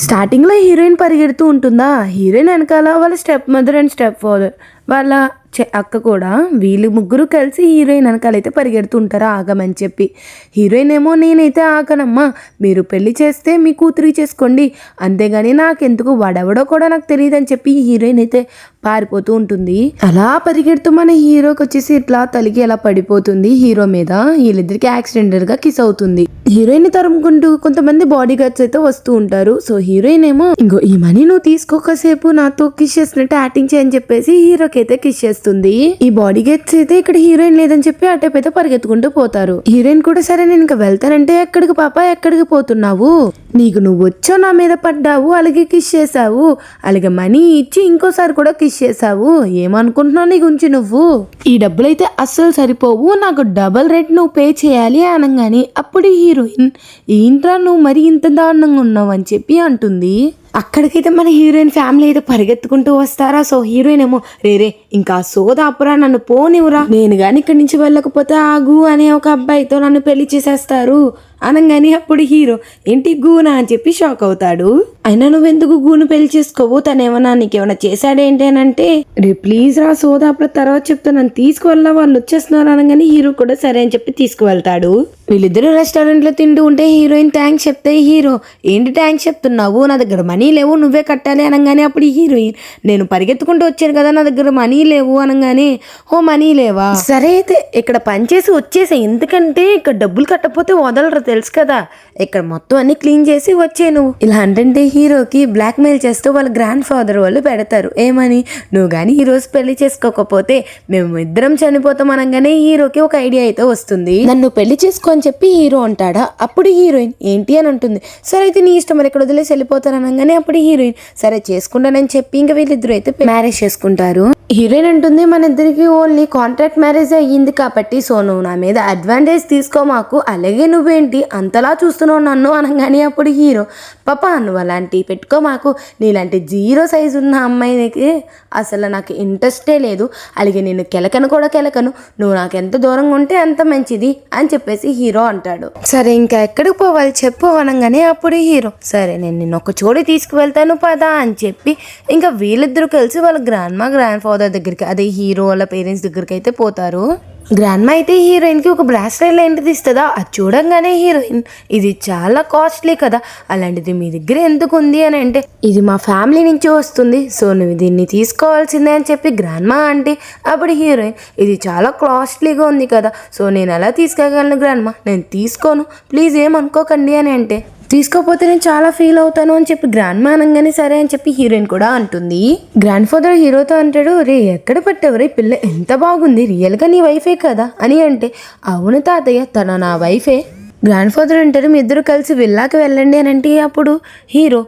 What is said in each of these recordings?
స్టార్టింగ్లో హీరోయిన్ పరిగెడుతూ ఉంటుందా? హీరోయిన్ వెనకాల వాళ్ళ step mother and step father. వాళ్ళ అక్క కూడా వీళ్ళు ముగ్గురు కలిసి హీరోయిన్ వెనకాలైతే పరిగెడుతూ ఉంటారు ఆగమని చెప్పి. హీరోయిన్ ఏమో నేనైతే ఆగనమ్మా మీరు పెళ్ళి చేస్తే మీ కూతురి చేసుకోండి. అంతేగాని నాకెందుకు వాడెవడో కూడా నాకు తెలియదు అని చెప్పి హీరోయిన్ అయితే పారిపోతూ ఉంటుంది. అలా పరిగెడుతూ మన హీరోకి వచ్చేసి ఇట్లా తలిగి అలా పడిపోతుంది. హీరో మీద వీళ్ళిద్దరికి యాక్సిడెంటల్గా కిస్ అవుతుంది. హీరోయిన్ తరుముకుంటూ కొంతమంది బాడీ గార్డ్స్ అయితే వస్తూ ఉంటారు. సో హీరోయిన్ ఏమో ఇంకో ఈ మనీ నువ్వు తీసుకోకసేపు నాతో కిస్ చేసినట్టు యాక్టింగ్ చేయని చెప్పేసి హీరోకి అయితే కిస్ చేస్తుంది ఈ బాడీ గేట్స్ అయితే ఇక్కడ హీరోయిన్ లేదని చెప్పి అటైపు అయితే పరిగెత్తుకుంటూ పోతారు. హీరోయిన్ కూడా సరే నేను ఇంకా వెళ్తానంటే ఎక్కడికి పాప ఎక్కడికి పోతున్నావు? నీకు నువ్వు వచ్చో నా మీద పడ్డావు అలాగే కిష్ చేసావు అలాగే మనీ ఇచ్చి ఇంకోసారి కూడా కిష్ చేసావు ఏమనుకుంటున్నావు నీ గురించి నువ్వు? ఈ డబ్బులైతే అస్సలు సరిపోవు. నాకు డబల్ రేట్ నువ్వు పే చేయాలి అనగానే అప్పుడు హీరోయిన్ ఏంట్రా నువ్వు మరి ఇంత దారుణంగా ఉన్నావు అని చెప్పి అంటుంది. అక్కడికైతే మన హీరోయిన్ ఫ్యామిలీ అయితే పరిగెత్తుకుంటూ వస్తారా? సో హీరోయిన్ ఏమో రేరే ఇంకా సోదాపురా నన్ను పోనివురా నేను గాని ఇక్కడి నుంచి వెళ్ళకపోతే ఆగు అనే ఒక అబ్బాయితో నన్ను పెళ్ళి చేసేస్తారు. అనగానే అప్పుడు హీరో ఏంటి గూనా? అని చెప్పి షాక్ అవుతాడు. అయినా నువ్వెందుకు గూను పెళ్ళి చేసుకోవు తనేమన్నా నీకేమైనా చేశాడేంటి అని అంటే రే ప్లీజ్ రా సోదా అప్పుడు తర్వాత చెప్తాను నన్ను తీసుకువెళ్ళా వాళ్ళు వచ్చేస్తున్నారు అనగానే హీరో కూడా సరే అని చెప్పి తీసుకువెళ్తాడు. వీళ్ళిద్దరూ రెస్టారెంట్లో తింటూ ఉంటే హీరోయిన్ థ్యాంక్స్ చెప్తే హీరో ఏంటి థ్యాంక్స్ చెప్తున్నావు? నా దగ్గర మనీ లేవు నువ్వే కట్టాలి అనగానే అప్పుడు హీరోయిన్ నేను పరిగెత్తుకుంటూ వచ్చాను కదా నా దగ్గర మనీ లేవు అనగానే ఓ మనీ లేవా? సరే అయితే ఇక్కడ పనిచేసి వచ్చేసాయి. ఎందుకంటే ఇక్కడ డబ్బులు కట్టకపోతే వదలరు తెలుసు కదా. ఇక్కడ మొత్తం అన్ని క్లీన్ చేసి వచ్చే నువ్వు. ఇలా అంటే హీరోకి బ్లాక్మెయిల్ చేస్తూ వాళ్ళ గ్రాండ్ ఫాదర్ వాళ్ళు పెడతారు. ఏమని? నువ్వు కానీ ఈ రోజు పెళ్ళి చేసుకోకపోతే మేము ఇద్దరం చనిపోతాం అనగానే హీరోకి ఒక ఐడియా అయితే వస్తుంది. నన్ను పెళ్ళి చేసుకో అని చెప్పి హీరో అంటాడా? అప్పుడు హీరోయిన్ ఏంటి అని అంటుంది. సరే అయితే నీ ఇష్టం మరి ఇక్కడ వదిలేసి వెళ్ళిపోతాను అనగానే అప్పుడు హీరోయిన్ సరే చేసుకుంటానని చెప్పి ఇంకా వీళ్ళిద్దరు అయితే మ్యారేజ్ చేసుకుంటారు. హీరోయిన్ అంటుంది మన ఇద్దరికి ఓన్లీ కాంట్రాక్ట్ మ్యారేజ్ అయ్యింది కాబట్టి సో నువ్వు నా మీద అడ్వాంటేజ్ తీసుకో మాకు. అలాగే నువ్వేంటి? అంతలా చూస్తున్నావు నన్ను అనగానే అప్పుడు హీరో పాప నువ్వు అలాంటివి పెట్టుకో మాకు. నీలాంటి జీరో సైజు ఉన్న అమ్మాయికి అసలు నాకు ఇంట్రెస్టే లేదు. అలాగే నేను కెలకను కూడా కెలకను. నువ్వు నాకు ఎంత దూరంగా ఉంటే అంత మంచిది అని చెప్పేసి హీరో అంటాడు. సరే ఇంకా ఎక్కడికి పోవాలి చెప్పు అనగానే అప్పుడు హీరో. సరే నేను నిన్ను ఒక చోటు తీసుకువెళ్తాను పదా అని చెప్పి ఇంకా వీళ్ళిద్దరూ కలిసి వాళ్ళ గ్రాండ్ మా గ్రాండ్ ఫాదర్ దగ్గరికి అదే హీరో వాళ్ళ పేరెంట్స్ దగ్గరికి అయితే పోతారు. గ్రాండ్ మా అయితే హీరోయిన్కి ఒక బ్రాస్లెట్ లాంటిది ఇస్తుందా? అది చూడంగానే హీరోయిన్ ఇది చాలా కాస్ట్లీ కదా. అలాంటిది మీ దగ్గర ఎందుకు ఉంది అని అంటే ఇది మా ఫ్యామిలీ నుంచి వస్తుంది సో నువ్వు దీన్ని తీసుకోవాల్సిందే అని చెప్పి గ్రాండ్మా ఆంటీ అప్పుడు హీరోయిన్ ఇది చాలా కాస్ట్లీగా ఉంది కదా సో నేను ఎలా తీసుకోగలను గ్రాండ్మా? నేను తీసుకోను ప్లీజ్ ఏమనుకోకండి అని అంటే తీసుకోపోతే నేను చాలా ఫీల్ అవుతాను అని చెప్పి గ్రాండ్ మా అనగానే సరే అని చెప్పి హీరోయిన్ కూడా అంటుంది. గ్రాండ్ ఫాదర్ హీరోతో అంటాడు రే ఎక్కడ పట్టావు రే పిల్ల ఎంత బాగుంది రియల్గా నీ వైఫే కదా అని అంటే అవును తాతయ్య తన నా వైఫే గ్రాండ్ ఫాదర్ అంటారు మీ ఇద్దరు కలిసి విల్లాకి వెళ్ళండి అని అంటే అప్పుడు హీరో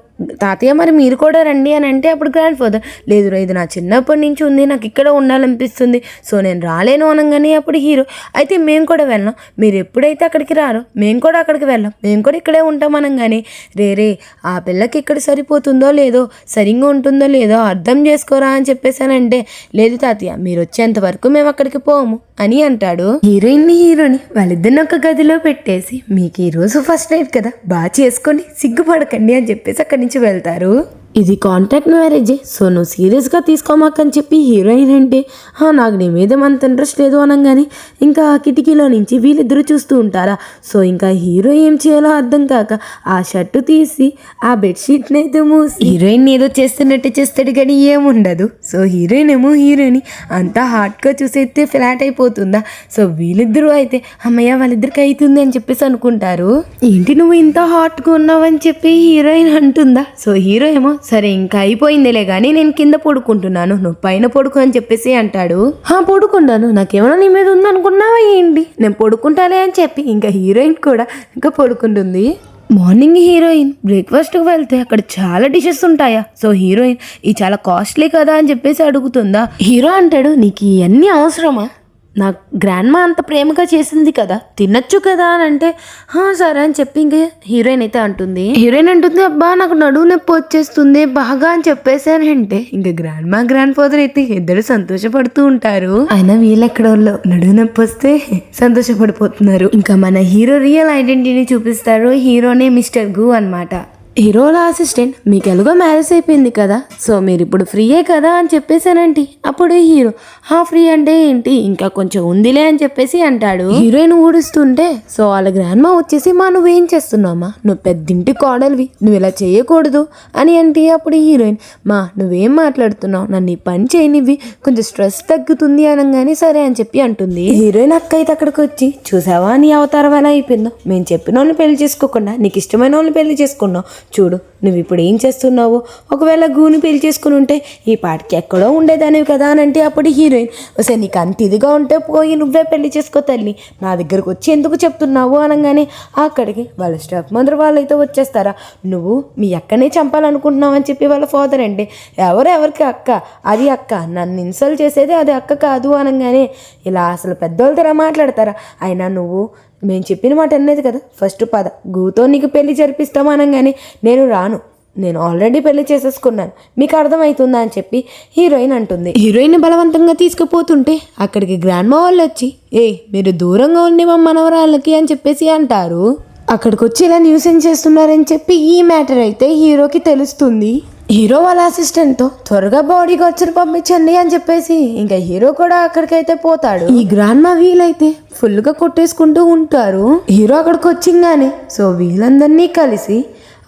తాతయ్య మరి మీరు కూడా రండి అని అంటే అప్పుడు గ్రాండ్ ఫాదర్ లేదు ఇది నా చిన్నప్పటి నుంచి ఉంది నాకు ఇక్కడ ఉండాలనిపిస్తుంది. సో నేను రాలేను అనగానే అప్పుడు హీరో అయితే మేము కూడా వెళ్ళాం. మీరు ఎప్పుడైతే అక్కడికి రారో మేము కూడా అక్కడికి వెళ్ళాం. మేము కూడా ఇక్కడే ఉంటాం అనగానే రే రే ఆ పిల్లకి ఇక్కడ సరిపోతుందో లేదో సరిగ్గా ఉంటుందో లేదో అర్థం చేసుకోరా అని చెప్పేసానంటే లేదు తాతయ్య మీరు వచ్చేంత వరకు మేము అక్కడికి పోము అని అంటాడు. హీరోయిన్ని హీరోని వాళ్ళిద్దరిని ఒక గదిలో పెట్టేసి మీకు ఈరోజు ఫస్ట్ నైట్ కదా బాగా చేసుకొని సిగ్గుపడకండి అని చెప్పేసి అక్కడి నుంచి నుంచి వెళ్తారు. ఇది కాంటాక్ట్ మ్యారేజే సో నువ్వు సీరియస్గా తీసుకోమాకని చెప్పి హీరోయిన్ అంటే "హా, నాకు నీ మీద అంత ఇంట్రెస్ట్ లేదు అనగానే ఇంకా కిటికీలో నుంచి వీళ్ళిద్దరూ చూస్తూ ఉంటారా? సో ఇంకా హీరో ఏం చేయాలో అర్థం కాక ఆ షర్టు తీసి ఆ బెడ్షీట్ని అయితే మూసి హీరోయిన్ ఏదో చేస్తున్నట్టు చేస్తాడు కానీ ఏముండదు. సో హీరోయిన్ ఏమో హీరోయిన్ అంతా హార్ట్గా చూసైతే ఫ్లాట్ అయిపోతుందా? సో వీళ్ళిద్దరూ అయితే అమ్మయ్య వాళ్ళిద్దరికి అవుతుంది అని చెప్పేసి అనుకుంటారు. ఏంటి నువ్వు ఇంత హాట్గా ఉన్నావు అని చెప్పి హీరోయిన్ అంటుందా? సో హీరో ఏమో సరే ఇంకా అయిపోయిందిలే కానీ నేను కింద పడుకుంటున్నాను. నువ్వు పైన పడుకో అని చెప్పేసి అంటాడు. హా పడుకుంటాను. నాకేమైనా నీ మీద ఉందనుకున్నావా ఏంటి? నేను పడుకుంటాలే అని చెప్పి ఇంకా హీరోయిన్ కూడా ఇంకా పడుకుంటుంది. మార్నింగ్ హీరోయిన్ బ్రేక్ఫాస్ట్కి వెళ్తే అక్కడ చాలా డిషెస్ ఉంటాయా? సో హీరోయిన్ ఈ చాలా కాస్ట్లీ కదా అని చెప్పేసి అడుగుతుందా? హీరో అంటాడు నీకు ఇవన్నీ అవసరమా? నా గ్రాండ్ మా అంత ప్రేమగా చేసింది కదా? తినొచ్చు కదా అని అంటే "హా, సరే అని చెప్పి ఇంక హీరోయిన్ అయితే అంటుంది. హీరోయిన్ అంటుంది అబ్బా నాకు నడువు నొప్పి వచ్చేస్తుంది బాగా అని చెప్పేసానంటే ఇంకా గ్రాండ్ మా గ్రాండ్ ఫాదర్ అయితే ఇద్దరు సంతోషపడుతూ ఉంటారు. అయినా వీళ్ళు ఎక్కడ వాళ్ళు నడువు నొప్పి వస్తే సంతోషపడిపోతున్నారు. ఇంకా మన హీరో రియల్ ఐడెంటిటీని చూపిస్తారు హీరోనే మిస్టర్ గు అన్నమాట. హీరోల అసిస్టెంట్ మీకు ఎలాగో మ్యారేజ్ అయిపోయింది కదా. సో మీరు ఇప్పుడు ఫ్రీయే కదా అని చెప్పేసానంటే అప్పుడు హీరో హా ఫ్రీ అంటే ఏంటి? ఇంకా కొంచెం ఉందిలే అని చెప్పేసి అంటాడు. హీరోయిన్ ఊడుస్తుంటే సో వాళ్ళ గ్రాండ్ మా వచ్చేసి మా నువ్వేం చేస్తున్నావమ్మా నువ్వు పెద్దింటి కోడలివి. నువ్వు ఇలా చేయకూడదు అని అంటే అప్పుడు హీరోయిన్ మా నువ్వేం మాట్లాడుతున్నావు? నన్ను ఈ పని చేయనివి కొంచెం స్ట్రెస్ తగ్గుతుంది అనగానే సరే అని చెప్పి అంటుంది. హీరోయిన్ అక్క అయితే అక్కడికి వచ్చి చూసావా నీ అవతారం ఎలా అయిపోయిందో? మేము చెప్పిన వాళ్ళని పెళ్ళి చేసుకోకుండా నీకు ఇష్టమైన వాళ్ళని పెళ్ళి చేసుకున్నావు. చూడు నువ్వు ఇప్పుడు ఏం చేస్తున్నావు? ఒకవేళ గూని పెళ్ళి చేసుకుని ఉంటే ఈ పాటికి ఎక్కడో ఉండేదానివి కదా అని అంటే అప్పుడు హీరోయిన్ ఒకసారి నీకు అంత ఇదిగా ఉంటే పోయి నువ్వే పెళ్ళి చేసుకో తల్లి. నా దగ్గరకు వచ్చి ఎందుకు చెప్తున్నావు? అనగానే అక్కడికి వాళ్ళ స్టాఫ్ మదర్ వాళ్ళైతే వచ్చేస్తారా నువ్వు మీ అక్కనే చంపాలనుకుంటున్నావు అని చెప్పి వాళ్ళ ఫాదర్ అంటే ఎవరు ఎవరికి అక్క? అది అక్క. నన్ను ఇన్సల్ట్ చేసేది అది అక్క కాదు అనగానే ఇలా అసలు పెద్దోళ్ళతో మాట్లాడతారా? అయినా నువ్వు మేము చెప్పిన మాట అన్నది కదా. ఫస్ట్ పద. గూతో నీకు పెళ్ళి జరిపిస్తాం అనగానే నేను రాను. నేను ఆల్రెడీ పెళ్ళి చేసేసుకున్నాను. మీకు అర్థమవుతుందా అని చెప్పి హీరోయిన్ అంటుంది. హీరోయిన్ బలవంతంగా తీసుకుపోతుంటే అక్కడికి గ్రాండ్ మా వాళ్ళు వచ్చి ఏ మీరు దూరంగా ఉండి మా మనవరాళ్ళకి అని చెప్పేసి అంటారు. అక్కడికి వచ్చి ఇలా న్యూసెన్స్ చేస్తున్నారని చెప్పి ఈ మ్యాటర్ అయితే హీరోకి తెలుస్తుంది. హీరో వాళ్ళ అసిస్టెంట్తో త్వరగా బాడీ గార్డ్స్ని పంపించండి అని చెప్పేసి ఇంకా హీరో కూడా అక్కడికైతే పోతాడు. ఈ గ్రాండ్ మా వీలైతే ఫుల్గా కొట్టేసుకుంటూ ఉంటారు. హీరో అక్కడికి వచ్చింగానే సో వీళ్ళందరినీ కలిసి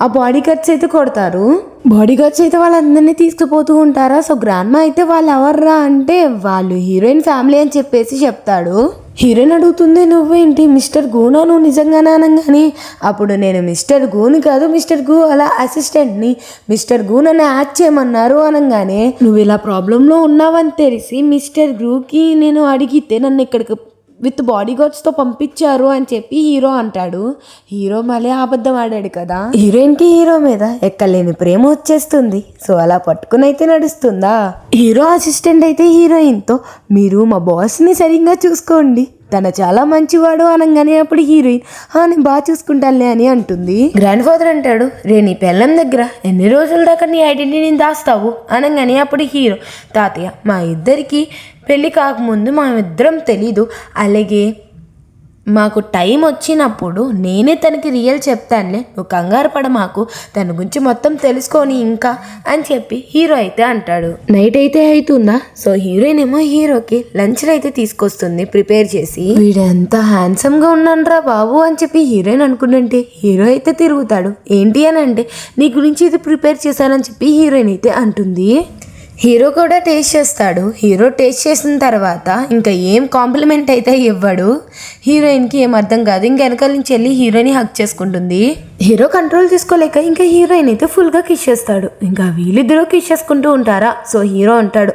ఆ బాడీ గార్డ్స్ అయితే కొడతారు. బాడీ గార్డ్స్ అయితే వాళ్ళందరినీ తీసుకుపోతూ ఉంటారా? సో గ్రాండ్ మా అయితే వాళ్ళు ఎవర్రా అంటే వాళ్ళు హీరోయిన్ ఫ్యామిలీ అని చెప్పేసి చెప్తాడు. హీరోయిన్ అడుగుతుంది నువ్వేంటి మిస్టర్ గూనా నువ్వు నిజంగానే అనగానే అప్పుడు నేను మిస్టర్ గూని కాదు మిస్టర్ గూ అలా అసిస్టెంట్ని. మిస్టర్ గూ నన్ను యాడ్ చేయమన్నారు అనగానే నువ్వు ఇలా ప్రాబ్లంలో ఉన్నావని తెలిసి మిస్టర్ గ్రూకి నేను అడిగితే నన్ను ఇక్కడికి విత్ బాడీ గార్డ్స్తో పంపించారు అని చెప్పి హీరో అంటాడు. హీరో మళ్ళీ అబద్ధం ఆడాడు కదా. హీరోయిన్కి హీరో మీద ఎక్కలేని ప్రేమ వచ్చేస్తుంది. సో అలా పట్టుకుని అయితే నడుస్తుందా? హీరో అసిస్టెంట్ అయితే హీరోయిన్తో మీరు మా బాస్ని సరిగ్గా చూసుకోండి. తన చాలా మంచివాడు అనగానే అప్పుడు హీరోయిన్ "ఆ, నేను బాగా చూసుకుంటానులే అని అంటుంది. గ్రాండ్ ఫాదర్ అంటాడు రే నీ పెళ్ళం దగ్గర ఎన్ని రోజుల దాకా నీ ఐడెంటిటీని దాస్తావు? అనగానే అప్పుడు హీరో తాతయ్య మా ఇద్దరికి పెళ్ళి కాకముందు మా ఇద్దరం తెలీదు అలాగే మాకు టైం వచ్చినప్పుడు నేనే తనకి రియల్ చెప్తానులే. నువ్వు కంగారు పడ మాకు. తన గురించి మొత్తం తెలుసుకొని ఇంకా అని చెప్పి హీరో అయితే అంటాడు. నైట్ అయితే అవుతుందా సో హీరోయిన్ ఏమో హీరోకి లంచ్ అయితే తీసుకొస్తుంది. ప్రిపేర్ చేసి. వీడెంత హ్యాండ్సమ్గా ఉన్నానరా బాబు అని చెప్పి హీరోయిన్ అనుకుంటుంటే హీరో అయితే తిరుగుతాడు. ఏంటి అని అంటే నీ గురించి ఇది ప్రిపేర్ చేశానని చెప్పి హీరోయిన్ అయితే అంటుంది. హీరో కూడా టేస్ట్ చేస్తాడు. హీరో టేస్ట్ చేసిన తర్వాత ఇంకా ఏం కాంప్లిమెంట్ అయితే ఇవ్వడు. హీరోయిన్కి ఏం అర్థం కాదు. ఇంక వెనకాల నుంచి వెళ్ళి హీరోయిన్ హక్ చేసుకుంటుంది. హీరో కంట్రోల్ చేసుకోలేక ఇంకా హీరోయిన్ అయితే ఫుల్గా కిష్ చేస్తాడు. ఇంకా వీళ్ళిద్దరూ కిష్ చేసుకుంటూ ఉంటారా? సో హీరో అంటాడు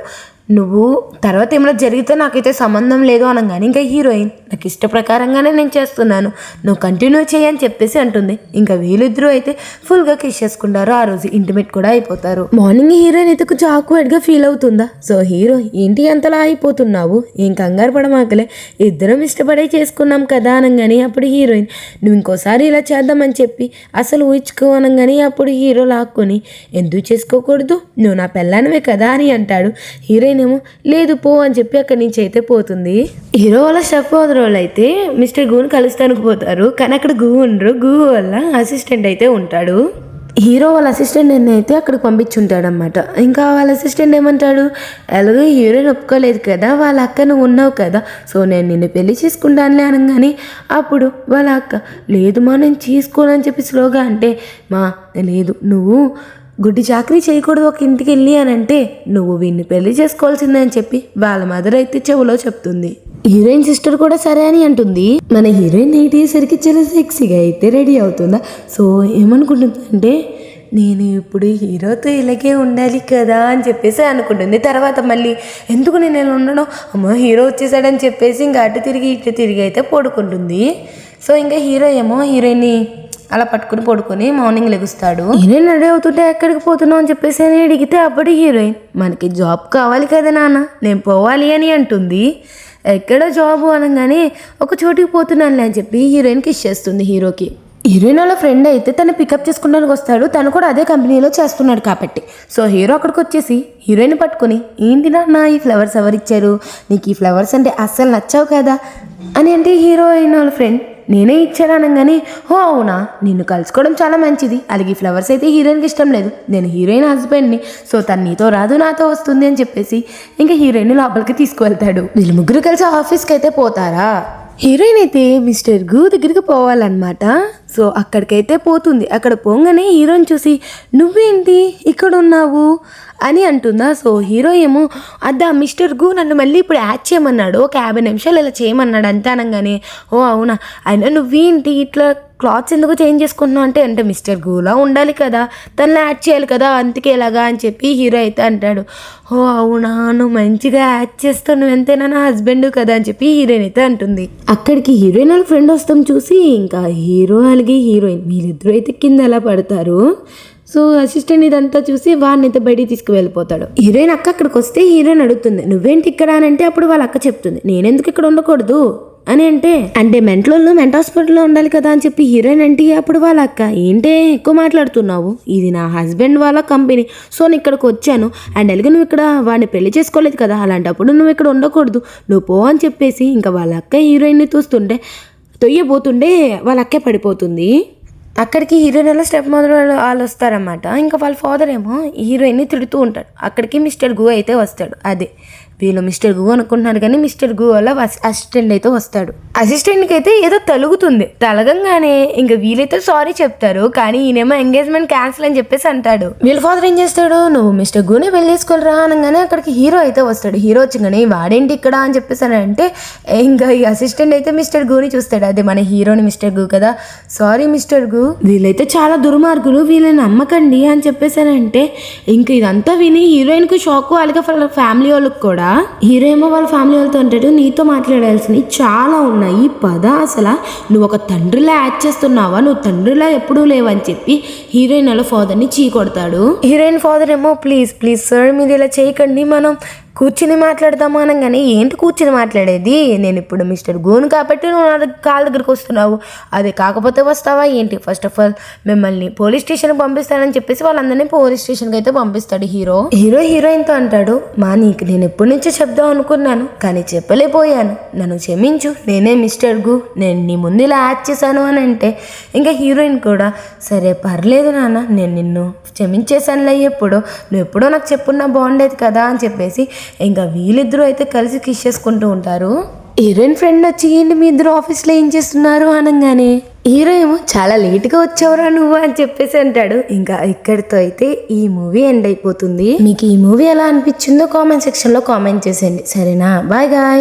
నువ్వు తర్వాత ఏమైనా జరిగితే నాకైతే సంబంధం లేదు అనగానే ఇంకా హీరోయిన్ నాకు ఇష్ట ప్రకారంగానే నేను చేస్తున్నాను. నువ్వు కంటిన్యూ చేయని చెప్పేసి అంటుంది. ఇంకా వీళ్ళిద్దరూ అయితే ఫుల్గా కిష్ చేసుకుంటారు. ఆ రోజు ఇంటిమేట్ కూడా అయిపోతారు. మార్నింగ్ హీరోయిన్ అయితే కొంచెం ఆక్వర్డ్గా ఫీల్ అవుతుందా? సో హీరో ఏంటి అంతలా అయిపోతున్నావు? ఏం కంగారు పడమాకలే. ఇద్దరం ఇష్టపడే చేసుకున్నాం కదా అనగానే అప్పుడు హీరోయిన్ నువ్వు ఇంకోసారి ఇలా చేద్దామని చెప్పి అసలు ఊహించుకో అనగానే అప్పుడు హీరో లాక్కొని ఎందుకు చేసుకోకూడదు? నువ్వు నా పెళ్ళానివే కదా అని అంటాడు. హీరోయిన్ ఏమో లేదు పో అని చెప్పి అక్కడి నుంచి అయితే పోతుంది. హీరో వాళ్ళ షఫ్ ఫాదర్ అయితే మిస్టర్ గూని కలుస్తానికి పోతారు. కానీ అక్కడ గూ ఉండరు. గూ వల్ల అసిస్టెంట్ అయితే ఉంటాడు. హీరో వాళ్ళ అసిస్టెంట్ అయితే అక్కడికి పంపించుంటాడు అనమాట ఇంకా వాళ్ళ అసిస్టెంట్ ఏమంటాడు? ఎలాగో హీరోయిన్ ఒప్పుకోలేదు కదా. వాళ్ళ అక్క నువ్వు ఉన్నావు కదా. సో నేను నిన్ను పెళ్ళి చేసుకుంటానులే అనగానే అప్పుడు వాళ్ళ అక్క లేదు మా నేను చేసుకోనని చెప్పి స్లోగా అంటే మా లేదు నువ్వు గుడ్డి చాకరీ చేయకూడదు ఒక ఇంటికి వెళ్ళి అని అంటే నువ్వు వీడిని పెళ్ళి చేసుకోవాల్సిందే అని చెప్పి వాళ్ళ మదర్ అయితే చెవులో చెప్తుంది. హీరోయిన్ సిస్టర్ కూడా సరే అని అంటుంది. మన హీరోయిన్ నైట్ అయ్యేసరికి చాలా సెక్సీగా అయితే రెడీ అవుతుందా? సో ఏమనుకుంటుందంటే నేను ఇప్పుడు హీరోతో ఇలాగే ఉండాలి కదా అని చెప్పేసి అనుకుంటుంది. తర్వాత మళ్ళీ ఎందుకు నేను ఇలా ఉండను? అమ్మో హీరో వచ్చేసాడని చెప్పేసి ఇంకా అటు తిరిగి ఇటు తిరిగి అయితే పడుకుంటుంది. సో ఇంకా హీరో ఏమో హీరోయిన్ని అలా పట్టుకుని పడుకొని మార్నింగ్ లెగుస్తాడు. హీరోయిన్ రెడీ అవుతుంటే ఎక్కడికి పోతున్నావు అని చెప్పేసి అని అడిగితే అప్పుడు హీరోయిన్ మనకి జాబ్ కావాలి కదా నాన్న నేను పోవాలి అని అంటుంది. ఎక్కడ జాబ్ అనగానే ఒక చోటికి పోతున్నానులే అని చెప్పి హీరోయిన్కి ఇచ్చేస్తుంది హీరోకి. హీరోయిన్ వాళ్ళ ఫ్రెండ్ అయితే తను పికప్ చేసుకోవడానికి వస్తాడు. తను కూడా అదే కంపెనీలో చేస్తున్నాడు కాబట్టి. సో హీరో అక్కడికి వచ్చేసి హీరోయిన్ పట్టుకొని ఏంటి నాన్న ఈ ఫ్లవర్స్ ఎవరు ఇచ్చారు నీకు ఈ ఫ్లవర్స్ అంటే అస్సలు నచ్చావు కదా? అని అంటే హీరోయిన్ వాళ్ళ ఫ్రెండ్ నేనే ఇచ్చాను అనగానే ఓ అవునా? నిన్ను కలుసుకోవడం చాలా మంచిది. అలాగే ఈ ఫ్లవర్స్ అయితే హీరోయిన్కి ఇష్టం లేదు. నేను హీరోయిన్ హస్బెండ్ని. సో తను నీతో రాదు నాతో వస్తుంది అని చెప్పేసి ఇంకా హీరోయిన్ లోపలికి తీసుకువెళ్తాడు. వీళ్ళు ముగ్గురు కలిసి ఆఫీస్కి అయితే పోతారా? హీరోయిన్ అయితే మిస్టర్ గు దగ్గరికి పోవాలన్నమాట. సో అక్కడికైతే పోతుంది. అక్కడ పోగానే హీరోని చూసి నువ్వేంటి ఇక్కడ ఉన్నావు అని అంటుందా. సో హీరో ఏమో అద్దా మిస్టర్ గు నన్ను మళ్ళీ ఇప్పుడు యాడ్ చేయమన్నాడు. ఒక యాభై నిమిషాలు ఇలా చేయమన్నాడు అంతే అనగానే. ఓ అవునా? అయినా నువ్వేంటి ఇట్లా క్లాత్స్ ఎందుకు చేంజ్ చేసుకుంటున్నావు? అంటే అంటే మిస్టర్ గూలా ఉండాలి కదా. తనలో యాడ్ చేయాలి కదా. అందుకే ఎలాగా అని చెప్పి హీరో అయితే అంటాడు. ఓ అవునా? నువ్వు మంచిగా యాడ్ చేస్తావు. నువ్వు ఎంతైనా నా హస్బెండ్ కదా అని చెప్పి హీరోయిన్ అయితే అంటుంది. అక్కడికి హీరోయిన్ వాళ్ళ ఫ్రెండ్ వస్తాం చూసి ఇంకా హీరో అలాగే హీరోయిన్. వీరిద్దరూ అయితే కింద ఎలా పడతారు? సో అసిస్టెంట్ ఇదంతా చూసి వాడిని అయితే బయటికి తీసుకువెళ్ళిపోతాడు. హీరోయిన్ అక్క అక్కడికి వస్తే హీరోయిన్ అడుగుతుంది నువ్వేంటి ఇక్కడ? అని అంటే అప్పుడు వాళ్ళ అక్క చెప్తుంది నేనెందుకు ఇక్కడ ఉండకూడదు? అని అంటే అంటే మెంటల్లో మెంట హాస్పిటల్లో ఉండాలి కదా అని చెప్పి హీరోయిన్ అంటే అప్పుడు వాళ్ళ అక్క ఏంటే ఎక్కువ మాట్లాడుతున్నావు? ఇది నా హస్బెండ్ వాళ్ళ కంపెనీ. సో నేను ఇక్కడికి వచ్చాను. అండ్ అలాగే నువ్వు ఇక్కడ వాడిని పెళ్ళి చేసుకోలేదు కదా? అలాంటప్పుడు నువ్వు ఇక్కడ ఉండకూడదు. నువ్వు పో అని చెప్పేసి ఇంకా వాళ్ళ అక్క హీరోయిన్ని చూస్తుంటే తొయ్యబోతుండే వాళ్ళ అక్కే పడిపోతుంది. అక్కడికి హీరోయిన్ వాళ్ళ స్టెప్ మదర్ వాళ్ళు వాళ్ళు వస్తారనమాట ఇంకా వాళ్ళ ఫాదర్ ఏమో హీరోయిన్ని తిడుతూ ఉంటాడు. అక్కడికి మిస్టర్ గు అయితే వస్తాడు. అదే. వీళ్ళు మిస్టర్ గు అనుకుంటున్నారు కానీ మిస్టర్ గు వల్ల అసిస్టెంట్ అయితే వస్తాడు. అసిస్టెంట్కి అయితే ఏదో తలుగుతుంది. తలగంగానే ఇంకా వీళ్ళైతే సారీ చెప్తారు కానీ ఈయనేమో ఎంగేజ్మెంట్ క్యాన్సిల్ అని చెప్పేసి అంటాడు. వీళ్ళ ఫాదర్ ఏం చేస్తాడు? నువ్వు మిస్టర్ గునే పెళ్ళి చేసుకోరా అనగానే అక్కడికి హీరో అయితే వస్తాడు. హీరో వచ్చి వాడేంటి ఇక్కడ? అని చెప్పేసి అని అంటే ఇంకా ఈ అసిస్టెంట్ అయితే మిస్టర్ గూని చూస్తాడు. అదే మన హీరోని మిస్టర్ గు కదా. సారీ మిస్టర్ గు. వీళ్ళైతే చాలా దుర్మార్గులు వీళ్ళని నమ్మకండి అని చెప్పేసానంటే ఇంక ఇదంతా విని హీరోయిన్కు షాక్ అలాగే వాళ్ళ ఫ్యామిలీ వాళ్ళకి కూడా హీరో ఏమో వాళ్ళ ఫ్యామిలీ వాళ్ళతో అంటాడు నీతో మాట్లాడాల్సినవి చాలా ఉన్నాయి పద అసలు. నువ్వు ఒక తండ్రిలా యాడ్ చేస్తున్నావా? నువ్వు తండ్రిలా ఎప్పుడూ లేవని చెప్పి హీరోయిన్ వాళ్ళ ఫాదర్ని చీ కొడతాడు. హీరోయిన్ ఫాదర్ ఏమో ప్లీజ్ ప్లీజ్ సార్ మీరు ఇలా చేయకండి మనం కూర్చుని మాట్లాడదామా అనగానే ఏంటి కూర్చుని మాట్లాడేది? నేను ఇప్పుడు మిస్టర్ గోను కాబట్టి నువ్వు నా కాళ్ళ దగ్గరికి వస్తున్నావు. అదే కాకపోతే వస్తావా ఏంటి? ఫస్ట్ ఆఫ్ ఆల్ మిమ్మల్ని పోలీస్ స్టేషన్కి పంపిస్తానని చెప్పేసి వాళ్ళందరినీ పోలీస్ స్టేషన్కి అయితే పంపిస్తాడు హీరో. హీరో హీరోయిన్తో అంటాడు. మా నీకు నేను ఎప్పటి నుంచో చెప్దాం అనుకున్నాను కానీ చెప్పలేకపోయాను. నన్ను క్షమించు. నేనే మిస్టర్ గు. నేను నీ ముందు ఇలా యాడ్ చేశాను అని అంటే ఇంకా హీరోయిన్ కూడా సరే పర్లేదు నాన్న. నేను నిన్ను క్షమించేశానులే ఎప్పుడో. నువ్వు ఎప్పుడో నాకు చెప్పున్నా బాగుండేది కదా అని చెప్పేసి ఇంకా వీళ్ళిద్దరూ అయితే కలిసి కిస్ చేసుకుంటూ ఉంటారు. హీరోయిన్ ఫ్రెండ్ వచ్చి ఏంటి మీ ఇద్దరు ఆఫీస్లో ఏం చేస్తున్నారు అనగానే? హీరో ఏమో చాలా లేట్గా వచ్చావురా నువ్వు అని చెప్పేసి అంటాడు. ఇంకా ఇక్కడితో అయితే ఈ మూవీ ఎండ్ అయిపోతుంది. మీకు ఈ మూవీ ఎలా అనిపించిందో కామెంట్ సెక్షన్లో కామెంట్ చేసేయండి. సరేనా? Bye guy